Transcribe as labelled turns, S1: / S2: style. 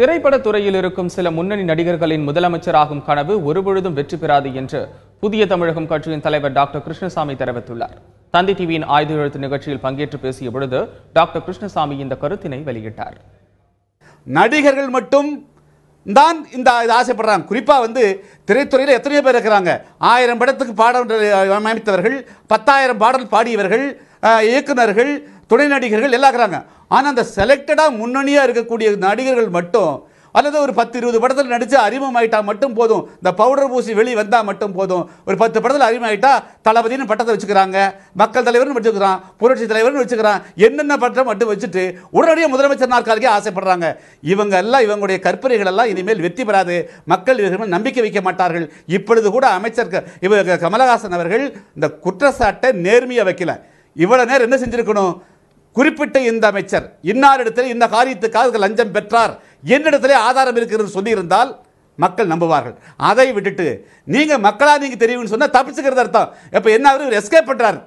S1: திரைப்படத் துறையில் இருக்கும் சில முன்னணி நடிகர்களின் முதலமைச்சராகும் கனவு ஒருபொழுதும் வெற்றி பெறாது என்று புதிய தமிழகம் கட்சியின் தலைவர் டாக்டர் கிருஷ்ணசாமி தெரிவித்துள்ளார். தந்தி டிவியின் ஆயுத எழுத்து நிகழ்ச்சியில் பங்கேற்று பேசிய பொழுது டாக்டர் கிருஷ்ணசாமி இந்த கருத்தினை வெளியிட்டார்.
S2: நடிகர்கள் மட்டும் தான் இந்த இது ஆசைப்படுறாங்க. குறிப்பாக வந்து திரைத்துறையில் எத்தனையோ பேர் இருக்கிறாங்க. ஆயிரம் படத்துக்கு பாடம் அமைத்தவர்கள் பத்தாயிரம் பாடல் பாடியவர்கள் இயக்குநர்கள் இயக்குனர்கள் துணை நடிகர்கள் எல்லாம் இருக்கிறாங்க ஆனால் அந்த செலக்டடாக முன்னணியாக இருக்கக்கூடிய நடிகர்கள் மட்டும் அல்லது ஒரு பத்து இருபது படத்தில் நடித்து அறிமுகமாயிட்டா மட்டும் போதும். இந்த பவுடர் பூசி வெளியே வந்தால் மட்டும் போதும். ஒரு பத்து படத்தில் அறிமுகமாயிட்டா தளபதினு பட்டத்தை வச்சுக்கிறாங்க. மக்கள் தலைவர்னு வச்சுக்கிறான். புரட்சி தலைவர்னு வச்சுக்கிறான். என்னென்ன பட்டம் மட்டும் வச்சுட்டு உடனடியாக முதலமைச்சர் நாற்காலிக்கே ஆசைப்படுறாங்க. இவங்க எல்லாம் இவங்களுடைய கற்பனைகள் எல்லாம் இனிமேல் வெற்றி பெறாது. மக்கள் இவர்கள் நம்பிக்கை வைக்க மாட்டார்கள். இப்பொழுது கூட அமைச்சர் க- இவ கமலஹாசன் அவர்கள் இந்த குற்றச்சாட்டை நேர்மையாக வைக்கல. இவ்வளோ நேரம் என்ன செஞ்சுருக்கணும்? குறிப்பிட்ட இந்த அமைச்சர் இன்னாரிடத்தில் இந்த காரியத்துக்காக லஞ்சம் பெற்றார். என்னிடத்திலே ஆதாரம் இருக்கிறது சொல்லியிருந்தால் மக்கள் நம்புவார்கள். அதை விட்டுட்டு நீங்கள் மக்களாக நீங்கள் தெரியும்னு சொன்னால் தப்பிச்சுக்கிறது அர்த்தம். இப்போ என்ன அவர் எஸ்கேப் பண்றாரு.